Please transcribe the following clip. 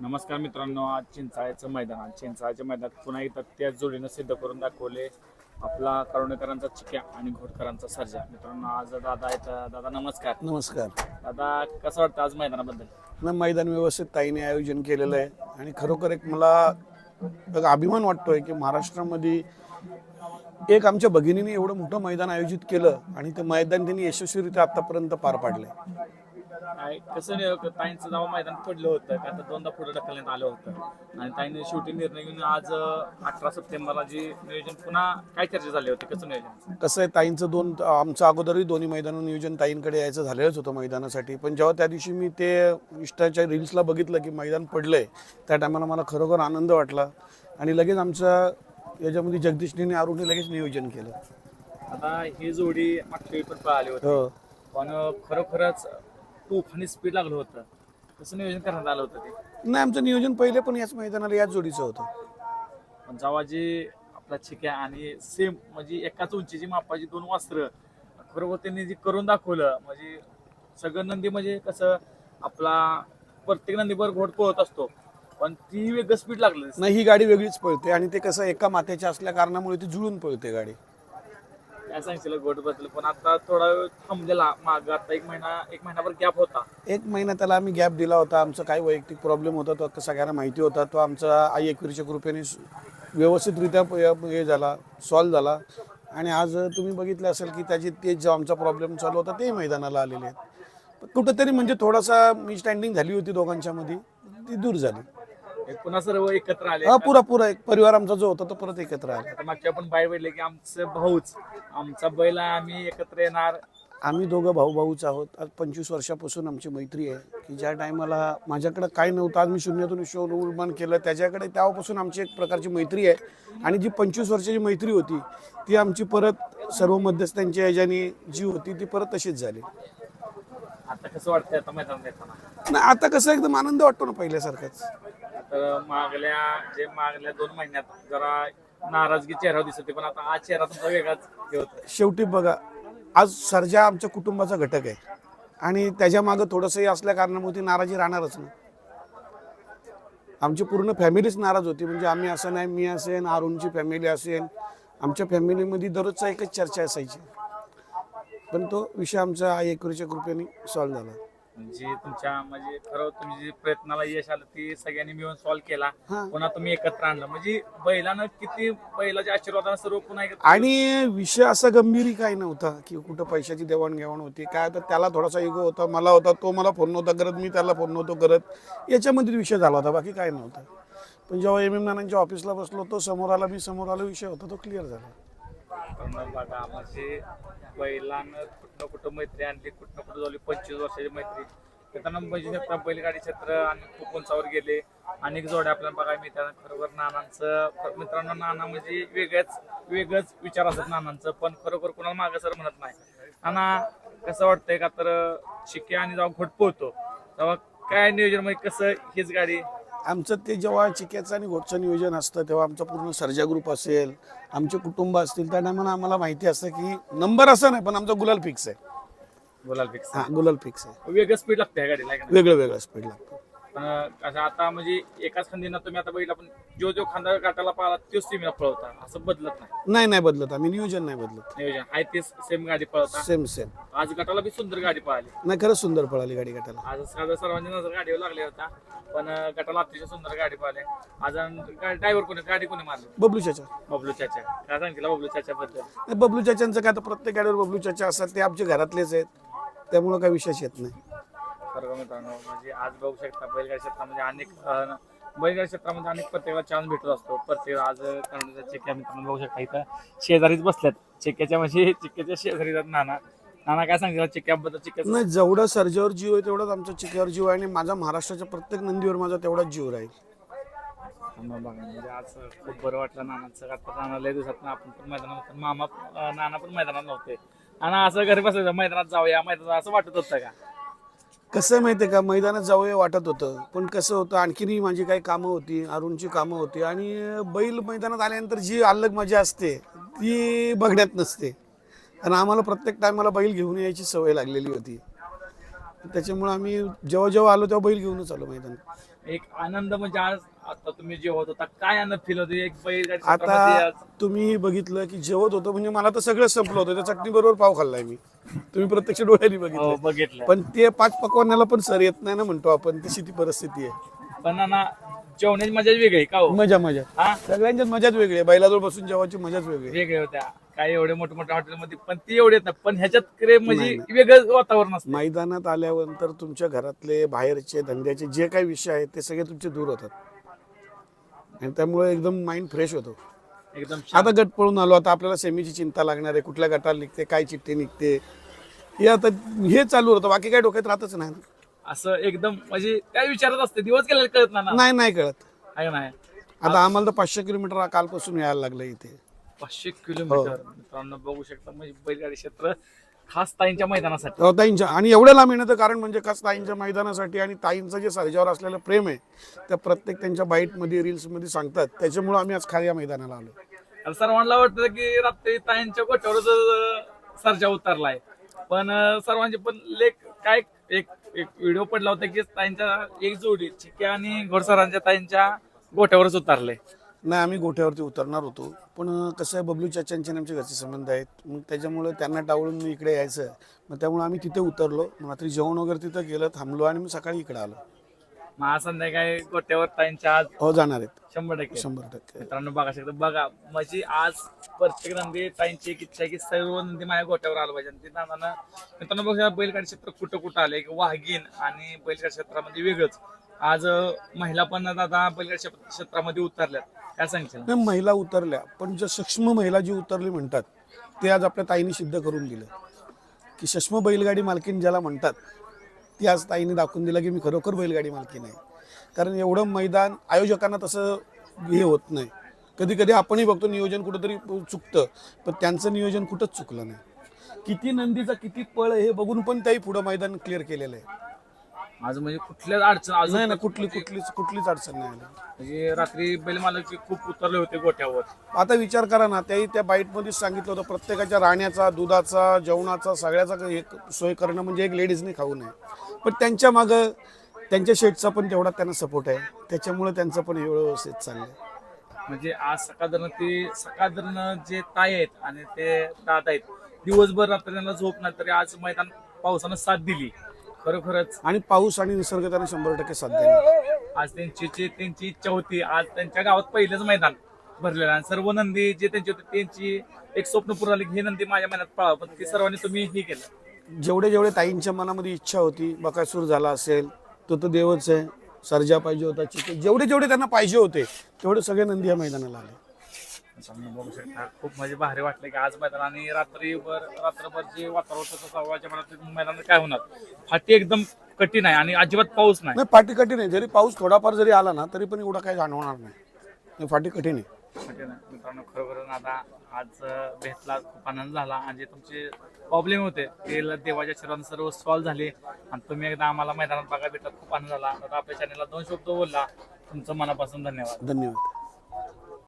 नमस्कार मित्रांनो आज चिंचाळ्याचं मैदान. चिंचाळ्याच्या मैदानात पुन्हा एकदा त्याच जोडीनं सिद्ध करून दाखवले आपला करुणेकरांचा चिक्या आणि घोटकरांचा सर्जा. मित्रांनो आज दादा आहेत. दादा नमस्कार. नमस्कार. दादा कसं वाटतं आज मैदानाबद्दल? ना मैदान व्यवस्थित ताईने आयोजन केलेलं आहे. आणि खरोखर एक मला एक अभिमान वाटतोय की महाराष्ट्रामध्ये एक आमच्या भगिनीने एवढं मोठं मैदान आयोजित केलं आणि ते मैदान त्यांनी यशस्वीरित्या आतापर्यंत पार पाडलंय. काय कसं नाही ताईंचं जेव्हा मैदान पडलं होतं का तर दोनदा पुढे ढकलण्यात आलं होतं. आणि ताईने शेवटी निर्णय घेऊन आज अठरा सप्टेंबरला जे नियोजन पुन्हा काय चर्चा झाली होती कसं नियोजन? कसं आहे ताईंचं दोन आमचं अगोदरही दोन्ही मैदान नियोजन ताईंकडे यायचं झालेलंच होतं मैदानासाठी. पण जेव्हा त्या दिवशी मी ते इंस्टाच्या रील्सला बघितलं की मैदान पडलंय त्या टायमाला मला खरोखर आनंद वाटला. आणि लगेच आमच्या याच्यामध्ये जगदीशने अरुणने लगेच नियोजन केलं. आता ही जोडी मागच्या वेळी पण पळाली होती. हो. पण खरोखरच तुफानी स्पीड लागलं होतं. कसं नियोजन करण्यात आलं होतं ते. नाही आमचं नियोजन पहिले पण याच मैदानाला याच जोडीचं होतं. पण जेव्हा जे आपला चिक्या आणि सेम म्हणजे एकाच उंचीची मापाची दोन वस्त्र खरोखर त्यांनी जे करून दाखवलं म्हणजे सगळं नंदी म्हणजे कसं आपला प्रत्येक नंदीवर घोट पळत असतो पण ती वेगळं स्पीड लागलं नाही ही गाडी वेगळीच पळते आणि ते कसं एका माथ्याच्या असल्या कारणामुळे ती जुळून पळते गाडी. काय सांगशील घोट पण आता थोडा वेळ थांबलेला माग. आता एक महिना एक महिनाभर गॅप होता. एक महिना त्याला आम्ही गॅप दिला होता. आमचा काही वैयक्तिक प्रॉब्लेम होता तो आता सगळ्यांना माहिती होता. तो आमचा आई एकवीरच्या कृपेने व्यवस्थितरित्या हे झाला सॉल्व झाला. आणि आज तुम्ही बघितलं असेल की त्याची ते जो आमचा प्रॉब्लेम चालू होता ते मैदानाला आलेले आहेत. कुठंतरी म्हणजे थोडासा मिसस्टँडिंग झाली होती दोघांच्यामध्ये. ती दूर झाली. एक पुन्हा सर्व एकत्र आले. हा पुरा पुरा. एक परिवार आमचा जो होता तो परत एकत्र आला. आता मागच्या आपण बाय बैठले की आमचं भाऊच. आमचा बैल आहे, आम्ही एकत्र येणार. आम्ही दोघं भाऊ भाऊच आहोत. आज पंचवीस वर्षापासून आमची मैत्री आहे की ज्या टायमाला माझ्याकडे काय नव्हतं आज मी शून्यातून विश्व निर्माण केलं त्याच्याकडे तेव्हापासून आमची एक प्रकारची मैत्री आहे. आणि जी पंचवीस वर्षाची मैत्री होती ती आमची परत सर्व मध्यस्थांच्या ह्याच्याने जी होती ती परत तशीच झाली. आता कसं वाटतंय आता येताना नाही आता कसं एकदम आनंद वाटतो ना पहिल्यासारखाच. तर मागल्या जे मागल्या दोन महिन्यात जरा नाराजगी चेहरा दिसत होती पण आता आज चेहरा तुमचा वेगळाच हे शेवटी बघा आज सर्जा आमच्या कुटुंबाचा घटक आहे. आणि त्याच्या मागं थोडंसंही असल्या कारणामुळे ती नाराजी राहणारच ना आमची पूर्ण फॅमिलीच नाराज होती म्हणजे आम्ही असं नाही मी असेन अरुणची फॅमिली असेल आमच्या फॅमिलीमध्ये दररोजचा एकच चर्चा असायची. पण तो विषय आमचा आई एकरीच्या कृपेने सॉल्व्ह झाला. म्हणजे तुमच्या म्हणजे खरं तुम्ही जे प्रयत्नाला यश आलं ते सगळ्यांनी मिळून सॉल्व्ह केला. हा. पुन्हा तुम्ही एकत्र आणलं. म्हणजे बैलानं किती बैलाच्या आशीर्वादानं सर्व पुन्हा एकत्र आणि विषय असा गंभीरही काही नव्हता की कुठं पैशाची देवाणघेवाण होती. काय तर त्याला थोडासा इगो होता मला होता तो मला फोन नव्हता करत मी त्याला फोन नव्हतो करत. याच्यामध्ये विषय झाला होता बाकी काय नव्हतं. पण जेव्हा एम एम नानांच्या ऑफिसला बसलो तो समोर आला मी समोर आला विषय होता तो क्लिअर झाला. बघा म्हणजे बैलानं कुठं कुठं मैत्री आणली कुठं कुठं झाली पंचवीस वर्षाची मैत्री. त्यांना म्हणजे आता बैलगाडी क्षेत्र आणि खूप उंचावर गेले. अनेक जोड्या आपल्याला बघायला मिळतात. खरोखर नानांचं मित्रांनो नाना म्हणजे वेगळंच वेगळंच विचार असतात नानांचं पण खरोखर कोणाला मागं सर म्हणत नाही. नाना कसं वाटतंय का? तर शिक्के आणि जेव्हा घोट पोहतो तेव्हा काय नियोजन म्हणजे कसं हीच गाडी? आमचं ते जेव्हा चिक्याचं आणि घोटचं नियोजन असतं तेव्हा आमचा पूर्ण सर्जा ग्रुप असेल आमचे कुटुंब असतील त्या टायमाला आम्हाला माहिती असतं की नंबर असं नाही पण आमचा गुलाल फिक्स आहे. बोलाल फिक्स हां गुलाल फिक्स आहे. वेगळं स्पीड लागते गाडीला है का नाही? वेगळं वेगळं स्पीड लागतं. असं आता म्हणजे एकाच खांदीनं तुम्ही आता बघितला पण जो जो खांदा काटाला पाहिला तोच तुम्ही पळवता. असं बदलत नाही. नाही नाही बदलत आम्ही. नियोजन नाही बदलत. नियोजन. आहे तेच सेम गाडी पळवता. सेम सेम आज गटाला बी सुंदर गाडी पळाली. नाही खरंच सुंदर पळाली गाडी गटाला. आज साधा सर्वांची नजर गाडीवर लागली होता पण गटाला अतिशय सुंदर गाडी पळाली. आज ड्रायव्हर कोणी गाडी कोणी मारली? बबलू चाचा. बबलू चाचा. काय सांगितलं बबलू चाचा बद्दल बबलू चाचांचं काय आता प्रत्येक गाडीवर बबलू चाचा असतात ते आमच्या घरातलेच आहेत. त्यामुळं काही विशेष येत नाही. खरं मित्रांनो म्हणजे आज बघू शकता बैलगाडी क्षेत्रामध्ये अनेक बैलगाडी क्षेत्रामध्ये अनेक प्रत्येकाला चान्स भेटत असतो. प्रत्येक आज कर्नाटकच्या चिक्या मित्रांनो बघू शकता इथं शेजारीच बसल्यात चिक्क्याच्या म्हणजे चिक्क्याच्या शेजारी नाना. नाना काय सांगितलं चिक्क्याबद्दल चिक्क्याचं नाही जेवढं सर्जेवर जीव आहे तेवढाच आमच्या चिक्यावर जीव आहे आणि माझा महाराष्ट्राच्या प्रत्येक नंदीवर माझा तेवढाच जीव राहील. मग बघा म्हणजे आज खूप बरं वाटलं नानांचं. आता नाना लय दिवसात आपण पण मैदानात होतो. मामा नाना पण मैदानात नव्हते. आणि असं घरी बसायचं मैदानात जाऊया मैदानात असं वाटत होतं का? कसं माहिती आहे का? मैदानात जाऊया वाटत होतं. पण कसं होतं आणखीनही माझी काही कामं होती अरुणची कामं होती आणि बैल मैदानात आल्यानंतर जी अलग मजा असते ती बघण्यात नसते. आणि आम्हाला प्रत्येक टायमाला बैल घेऊन यायची सवय लागलेली होती. त्याच्यामुळे आम्ही जेव्हा जेव्हा आलो तेव्हा बैल घेऊनच आलो मैदानात. एक आनंद म्हणजे आज आता तुम्ही जेवत होता काय आनंद फील होतो एक बैलगाडी आता आज. तुम्ही बघितलं की जेवत होतं म्हणजे मला तर सगळं संपलं होतं. त्या चटणी बरोबर पाव खाल्लाय मी. तुम्ही प्रत्यक्ष डोळ्यांनी हो, बघितलं बघितलं पण ते पाच पकवानाला पण सर येत नाही ना म्हणतो आपण तशी ती परिस्थिती आहे. पण ना जेवणाची मजा वेगळी का हो? मजा मजा. हा? सगळ्यांच्यात मजाच वेगळी आहे. बैलाजवळ बसून जेवायची मजाच वेगळी आहे. वेगळ्या होत्या. काही एवढे मोठे मोठ्या हॉटेलमध्ये पण ती एवढे येत नाही. पण ह्याच्यात क्रेम म्हणजे नाही, वेगळं वातावरण असतं. मैदानात आल्यानंतर तुमच्या घरातले बाहेरचे धंद्याचे जे काही विषय आहेत ते सगळे तुमचे दूर होतात. आणि त्यामुळे एकदम माइंड फ्रेश होतो. एकदम. आता गट पळून आलो आता आपल्याला सेमीची चिंता लागणार आहे. कुठल्या गटाला निघते काय चिठ्ठी निघते? हे आता हे चालू होतं. बाकी काय डोक्यात राहतच नाही ना. असं एकदम म्हणजे काय विचारत असते? दिवस गेले कळत नाही ना. नाही नाही कळत. आहे नाही? आता आम्हाला तर पाचशे किलोमीटर कालपासून यायला लागलं इथे. पाचशे किलोमीटर. मित्रांनो बघू शकता म्हणजे बैलगाडी क्षेत्र. खास ताईंच्या मैदानासाठी. ताईंच्या. आणि एवढ्या लांब येण्याचं कारण म्हणजे खास ताईंच्या मैदानासाठी आणि ताईंचं जे सर्जावर असलेलं प्रेम आहे त्या प्रत्येक त्यांच्या बाईटमध्ये रील्समध्ये सांगतात. त्याच्यामुळे आम्ही आज खाली या मैदानाला आलो आता सर्वांना वाटतं की रात्री ताईंच्या गोठ्यावरच सरजा उतरलाय. पण अं, सर्वांचे पण लेख काय एक एक व्हिडिओ पडला होता की ताईंच्या एक जोडी चिक्या आणि घोडसरांच्या ताईंच्या गोठ्यावरच उतरले. नाही आम्ही गोठ्यावरती उतरणार होतो. पण कसं आहे बबलू चाचांचे आमचे घरचे संबंध आहेत. मग त्याच्यामुळे त्यांना टावळून मी इकडे यायचं. मग त्यामुळे आम्ही तिथे उतरलो. मग रात्री जेवण वगैरे तिथं गेलं थांबलो आणि मी सकाळी इकडे आलो. मग संध्याकाळी गोठ्यावर ताईंच्या आज हो जाणार आहेत. शंभर टक्के. शंभर टक्के. मित्रांनो बघा शकता बघा म्हणजे आज प्रत्येक नंदी ताईंची एक इच्छा आहे की सर्व नंदी माझ्या गोट्यावर आलं पाहिजे. आणि ते नानानं मित्रांनो बघा बैलगाडी क्षेत्र कुठं कुठं आले एक वाघीन आणि बैलगाडी क्षेत्रामध्ये वेगळंच. आज महिला पण दादा बैलगाडी क्षेत्र- क्षेत्रामध्ये उतरल्यात. काय सांगशील नाही महिला उतरल्या पण ज्या सूक्ष्म महिला जी उतरली म्हणतात ते आज आपल्या ताईने सिद्ध करून दिलं. की सूक्ष्म बैलगाडी मालकीन ज्याला म्हणतात ती आज ताईने दाखवून दिलं की मी खरोखर बैलगाडी मालकीन आहे. कारण एवढं मैदान आयोजकांना तसं हे होत नाही. कधी कधी आपणही बघतो नियोजन कुठंतरी चुकतं पण त्यांचं नियोजन कुठंच चुकलं नाही. किती नंदीचा किती पळ आहे हे बघून पण त्याही पुढं मैदान क्लिअर केलेलं आहे. आज म्हणजे कुठल्याच अडचण अजून नाही ना कुठली कुठलीच कुठलीच अडचण नाही आली. म्हणजे रात्री बैल मालक खूप उतरले होते गोठ्यावर. आता विचार करा ना त्याही त्या बाईटमध्येच सांगितलं होतं प्रत्येकाच्या राहण्याचा दुधाचा जेवणाचा सगळ्याचा एक सोय करणं म्हणजे एक लेडीजने खाऊ नये. पण त्यांच्या मागं त्यांच्या शेटचा पण तेवढा त्यांना सपोर्ट आहे. त्याच्यामुळे त्यांचं पण एवढं व्यवस्थित चाललंय. म्हणजे आज सकाळधरण ते सकाळधरण जे ताई आहेत आणि ते दादा आहेत दिवसभर रात्री त्यांना झोप नाही तरी आज मैदान पावसानं साथ दिली. खरोखरच. आणि पाऊस आणि निसर्ग त्यांना शंभर टक्के साथ देणार आज त्यांची जी- त्यांची इच्छा होती आज त्यांच्या गावात पहिलंच मैदान भरलेलं आणि सर्व नंदी जे त्यांची होती त्यांची एक स्वप्न पूर्ण झाली की ही नंदी माझ्या मनात पळावं पण ते सर्वांनी तुम्ही हे केलं. जेवढे जेवढे ताईंच्या मनामध्ये इच्छा होती बकासूर झाला असेल तो तर देवच आहे. सर्जा पाहिजे होता चिके जेवढे जेवढे त्यांना पाहिजे होते तेवढे सगळे नंदी या मैदानाला आले. मित्रांनो बघू शकता. खूप म्हणजे भारी वाटलं की आज मैदान आणि रात्रीभर रात्रभर जे वातावरण होतं सव्वाच्या मनात मैदानात काय होणार? फाटी एकदम कठीण आहे आणि अजिबात पाऊस नाही. नाही फाटी कठीण आहे. जरी पाऊस थोडाफार जरी आला ना तरी पण एवढा काही जाणवणार नाही. नाही, फाटी कठीण आहे. कठीण आहे. मित्रांनो खरोखर आता आज भेटला खूप आनंद झाला आणि जे तुमचे प्रॉब्लेम होते. ते देवाच्या चरणात सर्व सॉल्व्ह झाले आणि तुम्ही एकदा आम्हाला मैदानात बघा भेटत खूप आनंद झाला. आता आपल्या चॅनलला दोन शब्द बोलला. तुमचं मनापासून धन्यवाद. धन्यवाद.